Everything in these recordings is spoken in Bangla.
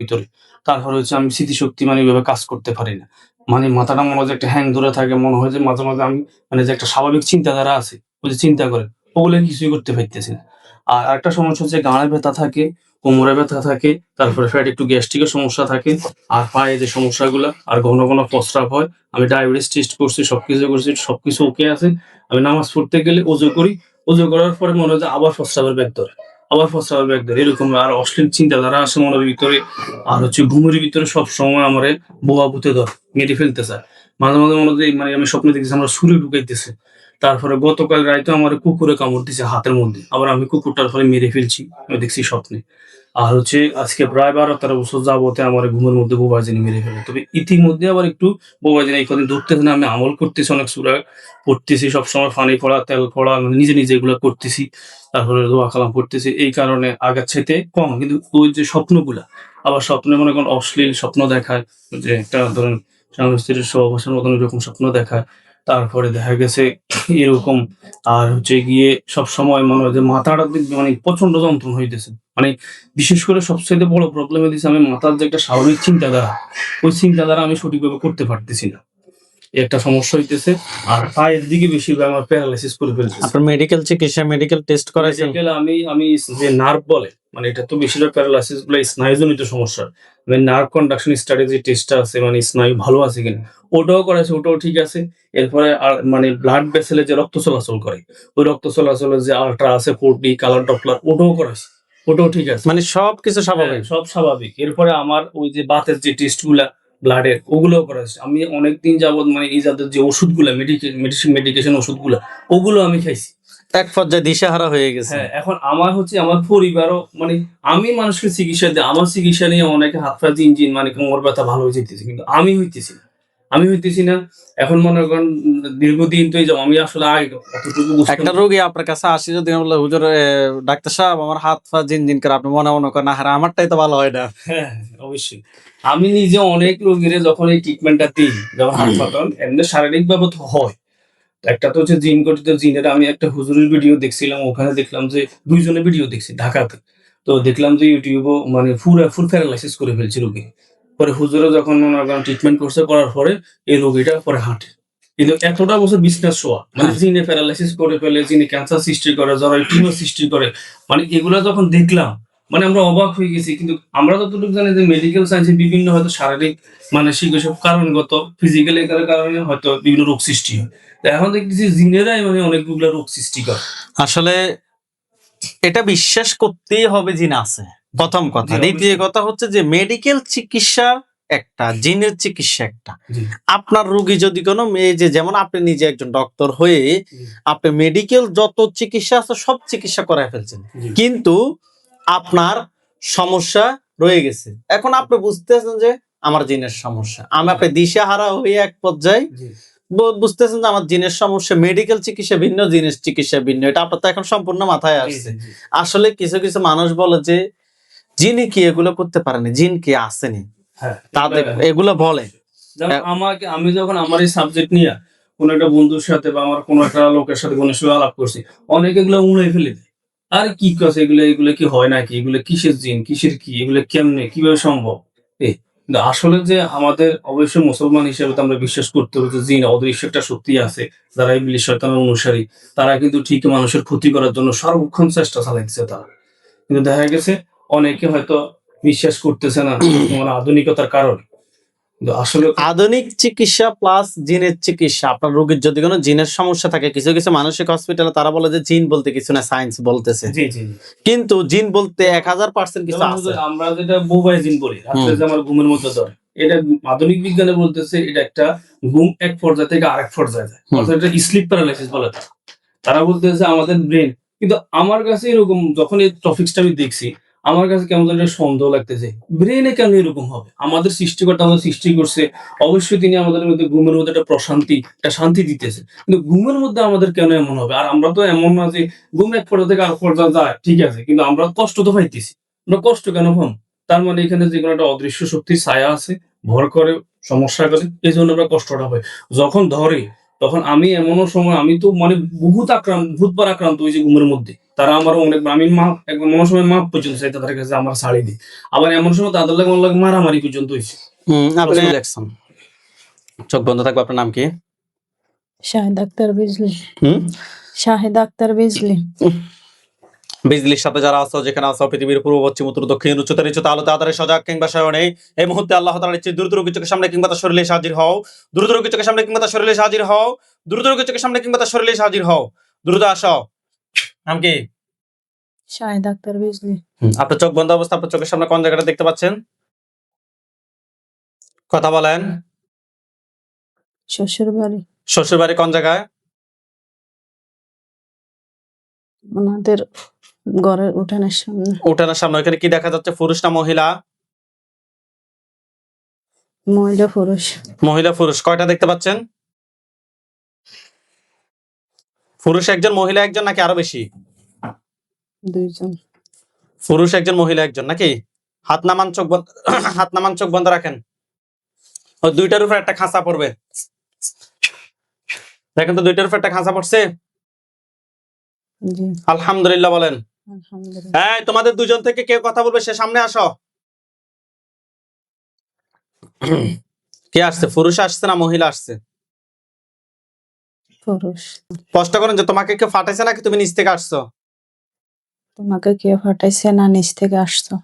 ভিতরে। তারপরে হচ্ছে আমি স্মৃতিশক্তি মানে এভাবে কাজ করতে পারি না। মানে মাথাটা মনে হয় একটা হ্যাং ধরে থাকে, মনে হয় যে মাঝে মাঝে আমি মানে যে একটা স্বাভাবিক চিন্তাধারা আছে, ওই যে চিন্তা করে, ওগুলো কিছুই করতে পারতেছি না। আর একটা সমস্যা হচ্ছে গাঁড়ে ব্যথা থাকে, কোমরে ব্যথা থাকে, তারপরে ফ্যাট একটু গ্যাস্ট্রিকের সমস্যা থাকে, আর পায়ে যে সমস্যাগুলো, আর ঘন ঘন প্রস্রাব হয়, আমি ডায়াবেটিস টেস্ট করছি, সবকিছু করছি, সবকিছু ওকে আছে, আমি নামাজ পড়তে গেলে ওজু করি ওজু করার পরে মনে হয় যে আবার প্রস্রাবের ব্যাগ ধরে। আবার হবে একদম এরকম আর অশ্লীল চিন্তা ধারা আসে মনের ভিতরে। আর হচ্ছে ঘুমের ভিতরে সব সময় আমার বোয়া পুঁতে ধর মেটে ফেলতে চায় মাঝে মাঝে মনে হয় মানে আমি স্বপ্ন দেখেছি আমরা সুরে ঢুকাইতেছে। তারপরে গতকাল রাইতে আমার কুকুরে কামড় দিছে হাতের মধ্যে। আবার আমি কুকুরটার ফলে মেরে ফেলছি, আমি দেখছি স্বপ্নে। আর হচ্ছে আজকে প্রায় বারো তেরো বছর যাবতে আমার ঘুমের মধ্যে বোবাজিনী মেরে ফেলে। তবে ইতিমধ্যে আবার একটু বোবাজিনী এই কদিন ধরতেছে না আমি আমল করতেছি, অনেক সুরা পড়তেছি, সবসময় ফানি পড়া তেল পড়া আমি নিজে নিজে এগুলো করতেছি, তারপরে দোয়া কালাম করতেছি। এই কারণে আগের চাইতে কম, কিন্তু ওই যে স্বপ্নগুলা, আবার স্বপ্নে মনে করেন অশ্লীল স্বপ্ন দেখায়, যে একটা ধরেন স্বামী স্ত্রীর সহবাসের মতন এরকম স্বপ্ন দেখায়। তারপরে দেখা গেছে এরকম। আর হচ্ছে গিয়ে সব সময় মনে হয় যে মাথাটা মানে প্রচণ্ড যন্ত্রণ হইতেছে। মানে বিশেষ করে সবচেয়ে বড় প্রবলেম হইতেছে আমি মাথার যে একটা স্বাভাবিক চিন্তাধারা ওই চিন্তাধারা আমি সঠিকভাবে করতে পারতেছি না। একটা সমস্যা হইতেছে আর পায়ের দিকে বেশিরভাগ আমার প্যারালাইসিস করে ফেলতেছে। আপনার মেডিকেল চিকিৎসা মেডিকেল টেস্ট করাইছেন? আমি আমি যে নার্ভ বলে মানে এটা তো বেশিরভাগ প্যারালাইসিসগুলো স্নায়ুজনিত সমস্যা। মানে নার্ভ কন্ডাকশন স্টাডি যে টেস্টটা আছে মানে স্নায়ু ভালো আছে কিনা। ওটাও করেছে ওটাও ঠিক আছে। এরপরে আর মানে ব্লাড ভেসেলে যে রক্ত চলাচল করে ওই রক্ত চলাচলের যে আলট্রা আছে ফোরডি কালার ডপলার ওটাও করেছে ওটাও ঠিক আছে। মানে সব কিছু স্বাভাবিক। হ্যাঁ, সব স্বাভাবিক। এরপরে আমার ওই যে বাতের যে টেস্টগুলা ব্লাডের ওগুলোও করা করেছে আমি অনেকদিন যাবত মানে এই যাদের যে ওষুধগুলা মেডিকেশন মেডিকেশন ওষুধগুলা ওগুলো আমি খাইছি। এক পর্যায়ে দিশাহারা হয়ে গেছে। হ্যাঁ এখন আমার হচ্ছে আমার পরিবারও মানে আমি মানুষকে চিকিৎসা দিই আমার চিকিৎসা নিয়ে অনেকে হাত পা জিন জিন মানে কোমর ব্যথা ভালো হয়ে যেতেছে কিন্তু আমি হইতেছি না। আমি হইতেছি না এখন মনে করেন দীর্ঘদিন তো এই যে আমি আসলে আগে একটা। রোগী আপনার কাছে আসি যদি বলে হুজুর ডাক্তার সাহেব আমার হাত পা জিন জিন করে আপনি মনে মনে করেন আহারে আমারটাই তো ভালো হয় না। হ্যাঁ অবশ্যই। আমি নিজে অনেক রোগীর যখন এই ট্রিটমেন্টটা দিই যখন হাত পাতন এমনি শারীরিক ভাবে তো হয়। একটা তো হচ্ছে জিন গঠিত জিনের আমি একটা হুজুরের ভিডিও দেখছিলাম ওখানে দেখলাম যে দুইজনের ভিডিও দেখছি ঢাকাতে। তো দেখলাম যে ইউটিউবও মানে ফুল ফুল প্যারালাইসিস করে ফেলছে রোগী। পরে হুজুরে যখন ট্রিটমেন্ট করছে করার পরে এই রোগীটা পরে হাঁটে। কিন্তু এতটা বছর বিজনেস শোয়া মানে হ্যাঁ। জিনে প্যারালাইসিস করে ফেলে জিনে ক্যান্সার সৃষ্টি করে যারা টিউমার সৃষ্টি করে মানে এগুলা যখন দেখলাম মানে আমরা অবাক হয়ে গেছি কিন্তু আমরা যতটুকু জানি যে মেডিকেল সায়েন্সে বিভিন্ন হয়তো শারীরিক মানসিক এসব কারণগত ফিজিক্যাল কারণে হয়তো বিভিন্ন রোগ সৃষ্টি হয়। তো এখন দেখতেছি জিনেরাই মানে অনেকগুলো রোগ সৃষ্টি করে। আসলে এটা বিশ্বাস করতেই হবে জিন আছে। প্রথম কথা। দ্বিতীয় কথা হচ্ছে যে মেডিকেল চিকিৎসা একটা জিনের চিকিৎসা একটা। আপনার রোগী যদি কোনো মেয়ে যে যেমন আপনি নিজে একজন ডক্টর হয়ে আপনি মেডিকেল যত চিকিৎসা আছে সব চিকিৎসা করায় ফেলছেন। কিন্তু আপনার সমস্যা রয়ে গেছে। এখন আপনি বুঝতেছেন যে আমার জিনের সমস্যা। আমি আপনি দিশাহারা হয়ে এক পর্যায়ে বুঝতেছেন যে আমার জিনের সমস্যা মেডিকেল চিকিৎসা ভিন্ন জিনিস চিকিৎসা ভিন্ন। এটা আপনার তো এখন সম্পূর্ণ মাথায় আসছে। আসলে কিছু কিছু মানুষ বলে যে জিনি কি এগুলো করতে পারেনি জিন কি আসেনি? হ্যাঁ তাদের এগুলো বলে। আমাকে আমি যখন আমার এই সাবজেক্ট নিয়ে কোন একটা বন্ধুর সাথে বা আমার কোন একটা লোকের সাথে কোনো আলাপ করছি অনেকে এগুলো উড়ে ফেলে দেয়। আর কি কাছে এগুলো এগুলো কি হয় নাকি? এগুলো কিসের জিন? কিসের কি? এগুলো কেমনে? কীভাবে সম্ভব? আসলে যে আমাদের অবশ্যই মুসলমান হিসেবে তো আমরা বিশ্বাস করতে হবে যে জিন অদৃশ্য একটা শক্তি আছে, যারা ইবলিশ শয়তানের অনুসারী। তারা কিন্তু ঠিক মানুষের ক্ষতি করার জন্য সর্বক্ষণ চেষ্টা চালাইছে তারা। কিন্তু দেখা গেছে, অনেকে হয়তো বিশ্বাস করতেছে না আধুনিকতার কারণে। আসলে আধুনিক চিকিৎসা প্লাস জিনের চিকিৎসা আপনার রোগীর যদি কোনো জিনের সমস্যা থাকে কিছু কিছু মানসিক হসপিটালে তারা বলে যে জিন বলতে কিছু না সায়েন্স বলতেছে। জি জি জি। কিন্তু জিন বলতে এক হাজার পার্সেন্ট কিছু আছে। আমরা যেটা বোবাই জিন বলি রাত্রে যে আমার ঘুমের মধ্যে ধরে এটা আধুনিক বিজ্ঞানে বলতেছে এটা একটা ঘুম এক পর্যায় থেকে আরেক পর্যায়ে যায়। অর্থাৎ এটা স্লিপ প্যারালাইসিস বলে তারা। তারা বলতেছে আমাদের ব্রেন কিন্তু আমার কাছে এরকম যখন এই টপিক্সটা আমি দেখছি আমার কাছে কেমন একটা সন্দেহ লাগতেছে। ব্রেনে কেন এরকম হবে? আমাদের সৃষ্টিকর্তা আমাদের সৃষ্টি করছে। অবশ্যই তিনি আমাদের মধ্যে ঘুমের মধ্যে একটা প্রশান্তি, একটা শান্তি দিতেছে। কিন্তু ঘুমের মধ্যে আমাদের কেন এমন হবে? আর আমরা তো এমন না যে ঘুম এক পর্যায়ে থেকে আরেক পর্যায়ে যায়, ঠিক আছে। কিন্তু আমরা কষ্ট তো পাইতেছি। আমরা কষ্ট কেন পাম তার মানে এখানে যে কোনো একটা অদৃশ্য শক্তি ছায়া আছে, ভর করে, সমস্যা করে, এই জন্য আমরা কষ্টটা পাই। যখন ধরে তখন আমি এমনও সময় আমি তো মানে বহুত আক্রান্ত ভূতবার আক্রান্ত হয়েছি ঘুমের মধ্যে। তারা আমার অনেক আমি মা একবার মনে সময় মা পর্যন্ত চাই তাদের কাছে আমার শাড়ি দিই আবার এমন সময় তাদের লাগে আমার লাগে মারামারি পর্যন্ত হয়েছে। আপনি দেখছেন। চোখ বন্ধ থাকবে আপনার নাম কি? শাহেদ আক্তার বিজলি। হুম? শাহেদ আক্তার বিজলি। বিজলির সাথে যারা আছো যেখানে আছো পৃথিবীর পূর্ব পশ্চিম উত্তর দক্ষিণ উচ্চতর নিচুতে আলো তাড়াতাড়ি সজাগ কিংবা শয়নে। এই মুহূর্তে আল্লাহ তাআলার ইচ্ছে দ্রুত চোখের সামনে কিংবা তার শরীরে হাজির হও। দ্রুত রোগী চোখের সামনে কিংবা তার শরীরে হাজির হও। দ্রুত রোগী চোখের সামনে কিংবা তার শরীরে হাজির হও। দ্রুত আসো। নাম কি? শাহেদ আক্তার বিজলি। আপনার চোখ বন্ধ অবস্থা আপনার চোখের সামনে কোন জায়গাটা দেখতে পাচ্ছেন? কথা বলেন। শ্বশুর বাড়ি। শ্বশুর বাড়ি কোন জায়গায়? ওনাদের ঘরের উঠানের সামনে। উঠানের সামনে। ওইখানে কি দেখা যাচ্ছে? পুরুষ না মহিলা? মহিলা পুরুষ। মহিলা পুরুষ। কয়টা দেখতে পাচ্ছেন? পুরুষ একজন মহিলা একজন নাকি আরও বেশি? দুইজন। পুরুষ একজন মহিলা একজন নাকি? হাত নামান চোখ বন্ধ হাত নামান চোখ বন্ধ রাখেন। ও দুইটার উপর একটা খাঁচা পড়বে। দেখেন তো দুইটার উপর একটা খাঁচা পড়ছে? আলহামদুলিল্লাহ বলেন। এই তোমাদের দুজন থেকে কেউ কথা বলবে সে সামনে আসো। কে আসছে? পুরুষ আসছে না মহিলা আসছে? পুরুষ। স্পষ্ট করেন যে তোমাকে কেউ ফাটাইছে নাকি তুমি নিচ থেকে আসছো? তোমাকে কে ফাটাইছে না নিচ থেকে আসছো।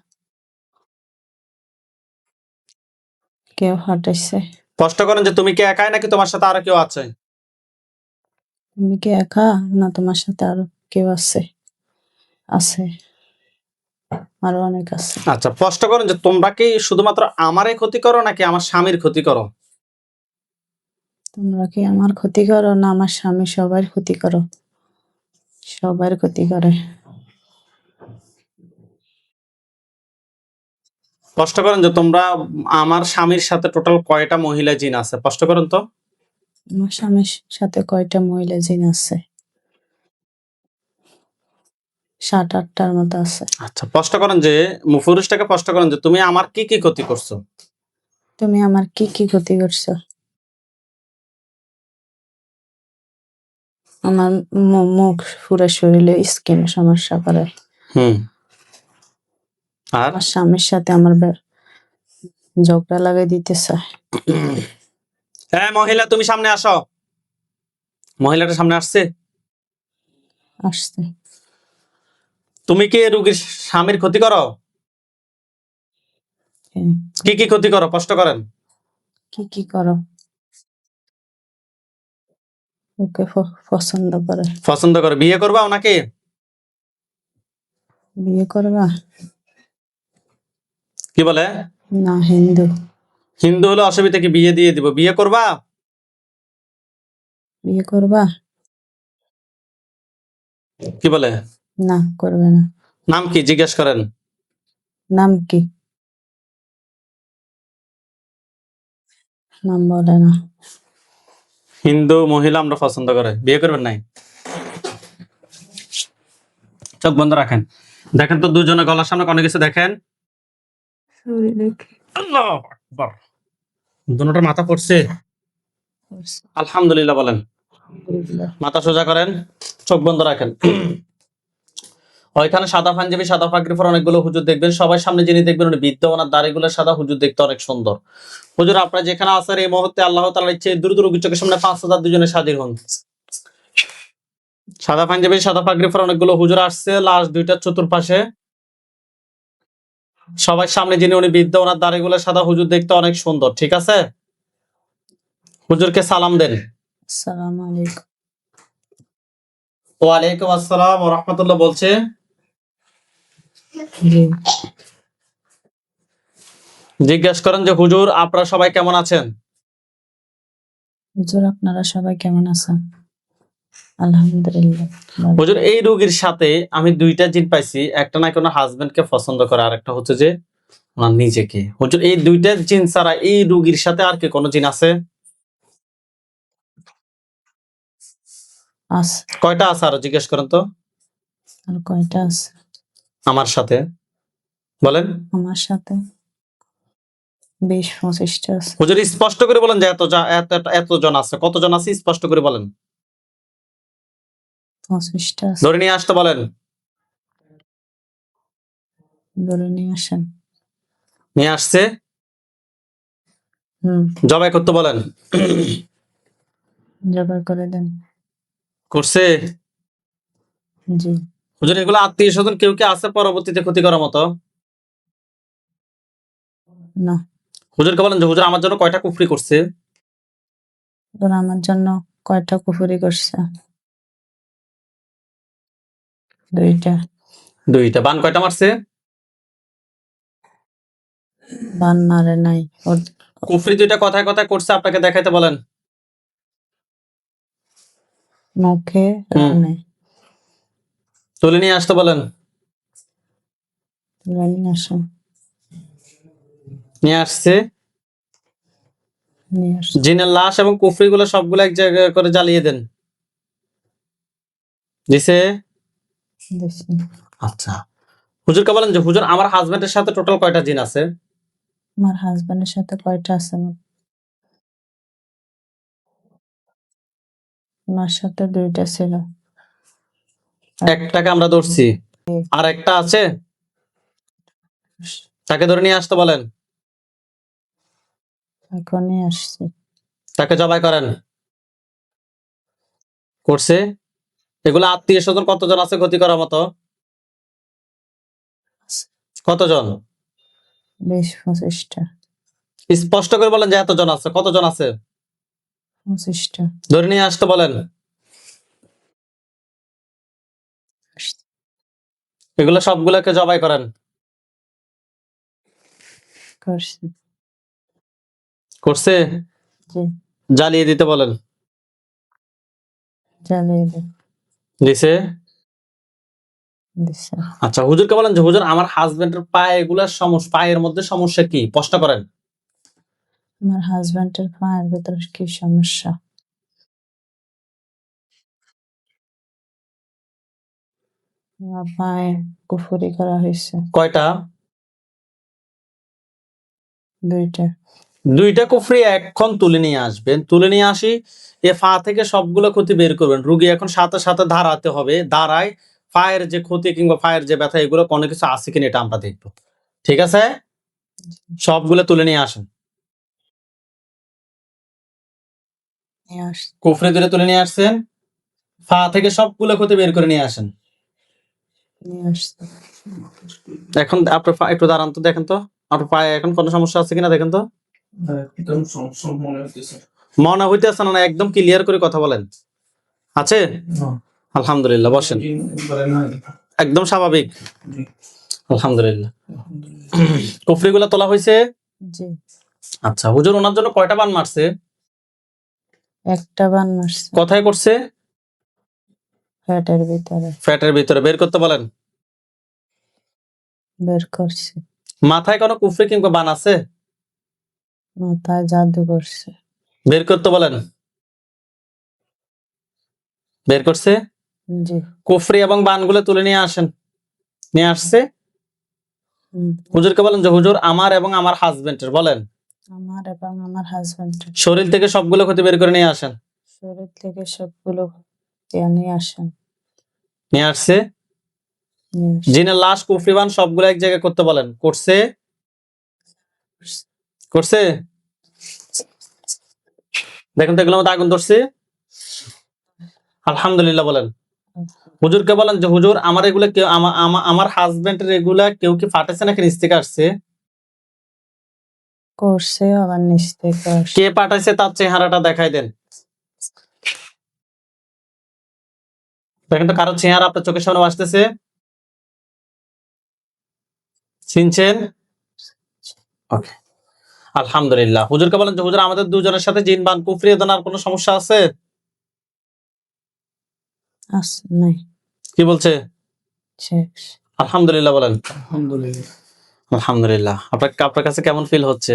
কেউ ফাটাইছে। স্পষ্ট করেন যে তুমি কি একাই নাকি তোমার সাথে আরও কেউ আছে? তুমি কি একা? না তোমার সাথে আরও কেউ আছে। আছে। আরও অনেক আছে। আচ্ছা স্পষ্ট করেন যে তোমরা কি শুধুমাত্র আমারই ক্ষতি করো নাকি আমার স্বামীর ক্ষতি করো? তোমরা কি আমার ক্ষতি করো না আমার স্বামী সবার ক্ষতি করো? সবার ক্ষতি করে। স্পষ্ট করেন যে তোমরা আমার স্বামীর সাথে টোটাল কয়টা মহিলা জিন আছে? স্পষ্ট করেন তো। আমার স্বামীর সাথে কয়টা মহিলা জিন আছে? সাত আটটার মতো আছে। আচ্ছা স্পষ্ট করেন যে মু- পুরুষটাকে স্পষ্ট করেন যে তুমি আমার কি কি ক্ষতি করছ? তুমি আমার কি কি ক্ষতি করছ? আমার মুখ পুরো শরীরে স্কিন সমস্যা করে হুম। আর? আমার স্বামীর সাথে আমার ঝগড়া লাগাই দিতে চায় হ্যাঁ মহিলা তুমি সামনে আসো। মহিলাটা সামনে আসছে? আসছে। তুমি কি রুগীর স্বামীর ক্ষতি করো? হ্যাঁ। কি কি ক্ষতি করো? কষ্ট করেন? কি কি করো? ওকে পছন্দ করে। পছন্দ করে। বিয়ে করবা ওনাকে? বিয়ে করবা? কি বলে? না হিন্দু। হিন্দু হলে অসুবিধা কি? বিয়ে দিয়ে দিব। বিয়ে করবা? বিয়ে করবা? কি বলে? না করবে না। নাম কি? জিজ্ঞেস করেন। নাম কি? নাম বলে না। হিন্দু মহিলা আমরা পছন্দ করে। বিয়ে করবেন নাই? চোখ বন্ধ রাখেন। দেখেন তো দুজনে গলার সামনে অনেক কিছু দেখেন। আল্লাহ মাথা পড়ছে? আলহামদুলিল্লাহ বলেন। মাথা সোজা করেন চোখ বন্ধ রাখেন। ওইখানে সাদা পাঞ্জাবি সাদা পাগড়ি পরে অনেকগুলো হুজুর দেখবেন। সবার সামনে যিনি দেখবেন উনি বৃদ্ধ ওনার দাড়িগুলো সাদা হুজুর দেখতে অনেক সুন্দর। হুজুর আপনারা যেখানে আছেন এই মুহূর্তে আল্লাহ তাআলার ইচ্ছে দ্রুত রোগীর চোখের সামনে পাঁচ হাজার দুজনে হাজির হন। সাদা পাঞ্জাবি সাদা পাগড়ি পরে অনেকগুলো হুজুর আসছে লাস্ট দুইটার চতুর্পাশে। সবার সামনে যিনি উনি বৃদ্ধ ওনার দাড়িগুলো সাদা হুজুর দেখতে অনেক সুন্দর ঠিক আছে? হুজুরকে সালাম দেন। আসসালামু আলাইকুম। ওয়ালাইকুম আসসালাম ওয়া রাহমাতুল্লাহ বলছে। জিজ্ঞেস করেন যে হুজুর আপনারা সবাই কেমন আছেন? হুজুর আপনারা সবাই কেমন আছেন? আলহামদুলিল্লাহ হুজুর এই রোগীর সাথে আমি দুইটা জিন পাইছি। একটা নাকি ওনার হাজবেন্ডকে পছন্দ করে আর একটা হচ্ছে যে ওনার নিজেকে। হুজুর এই দুইটা জিন ছাড়া এই রোগীর সাথে আর কি কোনো জিন আছে? আছে কয়টা আছে আরও জিজ্ঞেস করেন তো। আর কয়টা আছে? আমার সাথে। বলেন। আমার সাথে। বিশ পঁচিশটা আছে। হুজুর স্পষ্ট করে বলেন যে এত এত এত- এতজন আছে। কতজন আছে? স্পষ্ট করে বলেন। পঁচিশটা আছে। ধরে নিয়ে আসতে বলেন। ধরে নিয়ে আসেন। নিয়ে আসছে। হুম। জবাই করতে বলেন। জবাই করে দেন। করছে। জি। হুজুর এগুলো আত্মীয় স্বজন কেউ কি আছে পরবর্তীতে ক্ষতি করার মতো? না। হুজুরকে বলেন যে হুজুর আমার জন্য কয়টা কুফরি করছে? ওরা আমার জন্য কয়টা কুফুরি করছে? দুইটা। দুইটা। বান কয়টা মারছে? বান মারে নাই। কুফরি দুইটা কথায় কথায় করছে আপনাকে দেখাইতে বলেন। মুখে তুলে নিয়ে আসতে বলেন। নিয়ে আসছে। জিনের লাশ এবং কুফরি গুলো সবগুলো এক জায়গায় করে জ্বালিয়ে দেন। দিছে? আচ্ছা। হুজুরকে বলেন যে হুজুর আমার হাজবেন্ডের সাথে টোটাল কয়টা জিন আছে? আমার হাজবেন্ডের সাথে কয়টা আছে? ওনার সাথে দুইটা ছিল। একটাকে আমরা ধরছি। আর একটা আছে? তাকে ধরে নিয়ে আসতে বলেন। এখনই আসছি। তাকে জবাই করেন। করছে। এগুলো আত্মীয় স্বজন কতজন আছে ক্ষতি করার মতো? কতজন? বিশ পঁচিশটা। স্পষ্ট করে বলেন যে এতজন আছে। কতজন আছে? পঁচিশটা। ধরে নিয়ে আসতে বলেন। এগুলো সবগুলোকে জবাই করেন। করছে। জ্বালিয়ে দিতে বলেন। জ্বালিয়ে দিছে? আচ্ছা হুজুরকে বলেন যে হুজুর আমার হাজবেন্ডের পায়ে এগুলার সমস্যা পায়ের মধ্যে সমস্যা কি? স্পষ্ট করেন। আমার হাজবেন্ডের পায়ের ভেতর কি সমস্যা? পায়ে কুফুরি করা হয়েছে। কয়টা? দুইটা। দুইটা কুফরি এখন তুলে নিয়ে আসবেন। তুলে নিয়ে আসি এ ফা থেকে সবগুলো ক্ষতি বের করবেন। রুগী এখন সাথে সাথে দাঁড়াতে হবে। দাঁড়ায় ফায়ের যে ক্ষতি কিংবা ফায়ের যে ব্যথা এগুলো কোনো কিছু আছে কিনা এটা আমরা দেখব। ঠিক আছে? সবগুলো তুলে নিয়ে আসেন। কুফরি দূরে তুলে নিয়ে আসছেন। ফা থেকে সবগুলো ক্ষতি বের করে নিয়ে আসেন। নিয়ে এখন আপনার পা- একটু দাঁড়ান তো দেখেন তো। আপনার পায়ে এখন কোনো সমস্যা আছে কিনা দেখেন তো? মনে হইতেছে। মনে না না একদম ক্লিয়ার করে কথা বলেন। আছে? আলহামদুলিল্লাহ বসেন। একদম স্বাভাবিক। আলহামদুলিল্লাহ। আলহামদুলিল্লাহ। কুফরি গুলা তোলা হয়েছে আচ্ছা হুজুর ওনার জন্য কয়টা বান মারছে? একটা বান মারছে। কথায় করছে? ফ্যাটের ভিতরে। ফ্যাটের ভিতরে। বের করতে বলেন। বের করছে। মাথায় কোনো কুফরি কিংবা বান আছে? মাথায় জাদু করছে। বের করতে বলেন। বের করছে? জি। কুফরি এবং বানগুলো তুলে নিয়ে আসেন। নিয়ে আসছে? হুজুরকে বলেন যে হুজুর আমার এবং আমার হাজবেন্ডের বলেন। আমার এবং আমার হাজবেন্ডের শরীর থেকে সবগুলো ক্ষতি বের করে নিয়ে আসেন। শরীর থেকে সবগুলো নিয়ে আসেন। নিয়ে আসছে? জিনের লাশ কুফরি বান সবগুলো এক জায়গায় করতে বলেন। করছে? করছে? দেখেন তো এগুলোর মধ্যে আগুন ধরছে। আলহামদুলিল্লাহ বলেন। হুজুরকে বলেন যে হুজুর আমার এগুলো কেউ আমা- আমা- আমার হাজবেন্ডের এগুলা কেউ কি ফাটেছে নাকি? নিচ থেকে আসছে? করছে আবার নিচ থেকে আসছে। কে পাঠাইছে তার চেহারাটা দেখাই দেন। দেখেন তো কারও চেহারা আপনার চোখের সামনে আসতেছে। চিনছেন? ওকে। আলহামদুলিল্লাহ। হুজুরকে বলেন যে হুজুর আমাদের দুজনের সাথে জিন বান কুফরি এ কোনো সমস্যা আছে? আছে নাই। কি বলছে? আলহামদুলিল্লাহ বলেন। আলহামদুলিল্লাহ। আলহামদুলিল্লাহ। আপনার আপনার কাছে কেমন ফিল হচ্ছে?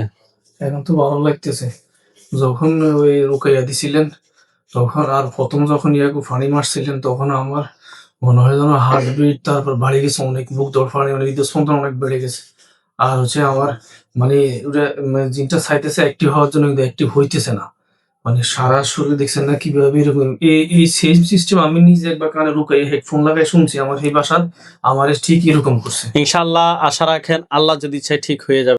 এখন তো ভালো লাগতেছে। যখন ওই রুকাইয়া দিছিলেন তখন আর প্রথম যখন ইয়াকু ফানি মারছিলেন, তখন আমার মনে হয় যেন হার্ট বিট তারপর বাড়ে গেছে অনেক, বুক দর ফানি অনেক হৃদস্পন্দন অনেক বেড়ে গেছে। আর হচ্ছে আমার মানে মানে জিনটা চাইতেছে অ্যাক্টিভ হওয়ার জন্য, কিন্তু অ্যাক্টিভ হইতেছে না। মানে সারা শরীর দেখছেন না কীভাবে এরকম। এই এই সেম সিস্টেম আমি নিজে একবার কানে লুকাই হেডফোন লাগাই শুনছি, আমার সেই বাসার, আমার ঠিক এরকম করছে। ইনশাআল্লাহ, আশা রাখেন আল্লাহ যদি চাই ঠিক হয়ে যাবে।